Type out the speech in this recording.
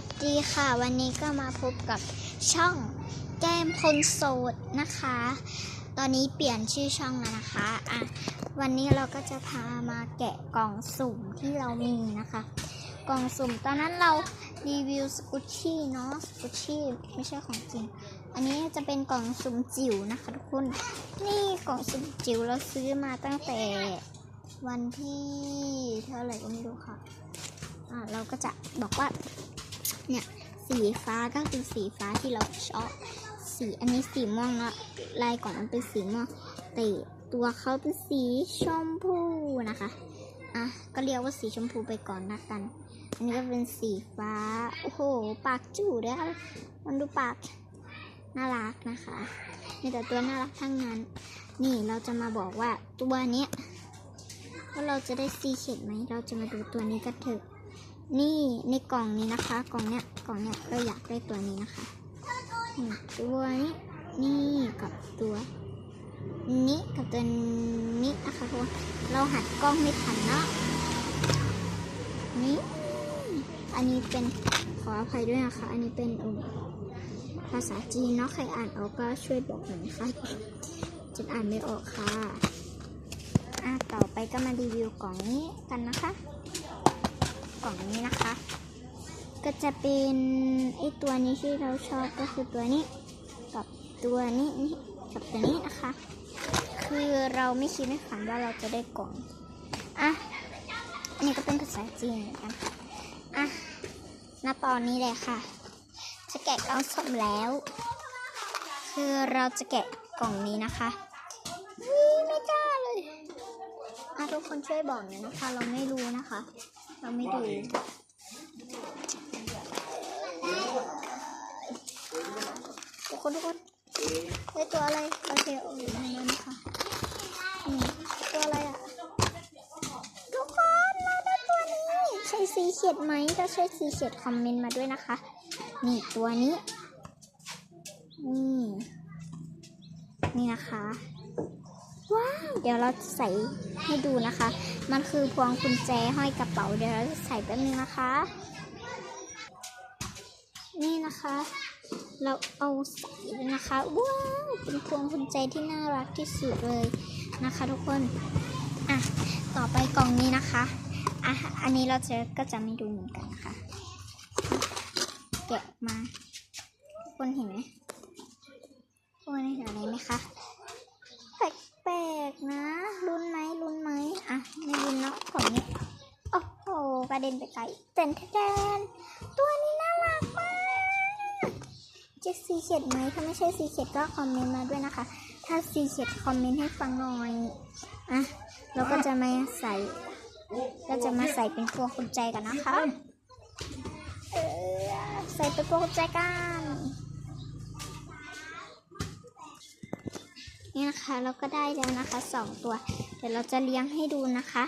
วัสดีค่ะ วันนี้ก็มาพบกับช่องแก้มคนโสดนะคะ ตอนนี้เปลี่ยนชื่อช่องแล้วนะคะอะวันนี้เราก็จะพามาแกะกล่องสุ่มที่เรามีนะคะ กล่องสุ่มตอนนั้นเรารีวิวสกุชชี่เนาะสกุชชี่ไม่ใช่ของจริง อันนี้จะเป็นกล่องสุ่มจิ๋วนะคะทุกคนนี่กล่องสุ่มจิ๋วเราซื้อมาตั้งแต่วันที่เท่าไหร่ก็ไม่รู้ค่ะอ่าเราก็จะบอกว่า เนี่ย สีฟ้าก็คือสีฟ้าที่เราชอบ สีอันนี้สีม่วงนะลายก่อนมันเป็นสีม่วงแต่ตัวเขาเป็นสีชมพูนะคะ อะ ก็เรียกว่าสีชมพูไปก่อนนะกัน อันนี้ก็เป็นสีฟ้า โอ้โห ปากจู่ด้วมันดูปาก น่ารักนะคะมีแต่ตัวน่ารักทั้งนั้น นี่เราจะมาบอกว่าตัวเนี้ยว่าเราจะได้ซีเข็ดไหม เราจะมาดูตัวนี้กันเถอะ นี่ในกล่องนี้นะคะ กล่องเนี้ยกล่องเนี้ยเราอยากได้ตัวนี้นะคะตัวนี้นี่กับตัว นี้กับตัวนี้นะคะทุกคนเราหัดกล้องไม่ทันเนาะนี่อันนี้เป็นขออภัยด้วยนะคะ อันนี้เป็นภาษาจีนเนาะใครอ่านออกก็ช่วยบอกหน่อยนะคะจะอ่านไม่ออกค่ะอะต่อไปก็มารีวิวกล่องนี้กันนะคะ กล่องนี้นะคะ ก็จะเป็นไอตัวนี้ที่เราชอบก็คือตัวนี้กับตัวนี้นี่กับตัวนี้นะคะ คือเราไม่คิดไม่ฝันว่าเราจะได้กล่องอะอันนี้ก็เป็นภาษาจีนเหมือนกันค่ะอะณตอนนี้เลยค่ะ จะแกะกล่องสมแล้ว คือเราจะแกะกล่องนี้นะคะไม่กล้าเลย อะทุกคนช่วยบอกหน่อยนะคะ เราไม่รู้นะคะ เราไม่ดูทุกคนทุกคนได้ตัวอะไรโอเคโอ้ยในนั้นค่ะนี่ตัวอะไรอะทุกคนเราได้ตัวนี้ใช่สีเขียดไหมถ้าใช่สีเขียดคอมเมนต์มาด้วยนะคะ นี่ตัวนี้นี่นี่นะคะว้าว เดี๋ยวเราจะใส่ให้ดูนะคะ มันคือพวงกุญแจห้อยกระเป๋า เดี๋ยวเราจะใส่แป๊บนึงนะคะ นี่นะคะ เราเอาใส่นะคะ ว้าวเป็นพวงกุญแจที่น่ารักที่สุดเลยนะคะ ทุกคน อะ ต่อไปกล่องนี้นะคะ อะ อันนี้เราจะก็จะไม่ดูเหมือนกันนะคะแกะมา ทุกคนเห็นไหมทุกคนเห็นอะไรไหมคะ แปลกๆนะลุ้นไหมลุ้นไหมอะไม่ลุ้นเนาะของนี้โอ้โหก ระเด็นไปไกลเต้นแทนตัวนี้น่ารักมากจะซีเขียดไหมถ้าไม่ใช่ซีเขียดก็คอมเมนต์มาด้วยนะคะ ถ้าซีเขียดคอมเมนต์ให้ฟังหน่อยอะเราก็จะมาใส่เราจะมาใส่เป็นพวงกุญแจกันนะคะใส่เป็นพวงกุญแจกันนี่นะคะเราก็ได้แล้วนะคะสองตัว เดี๋ยวเราจะเลี้ยงให้ดูนะคะ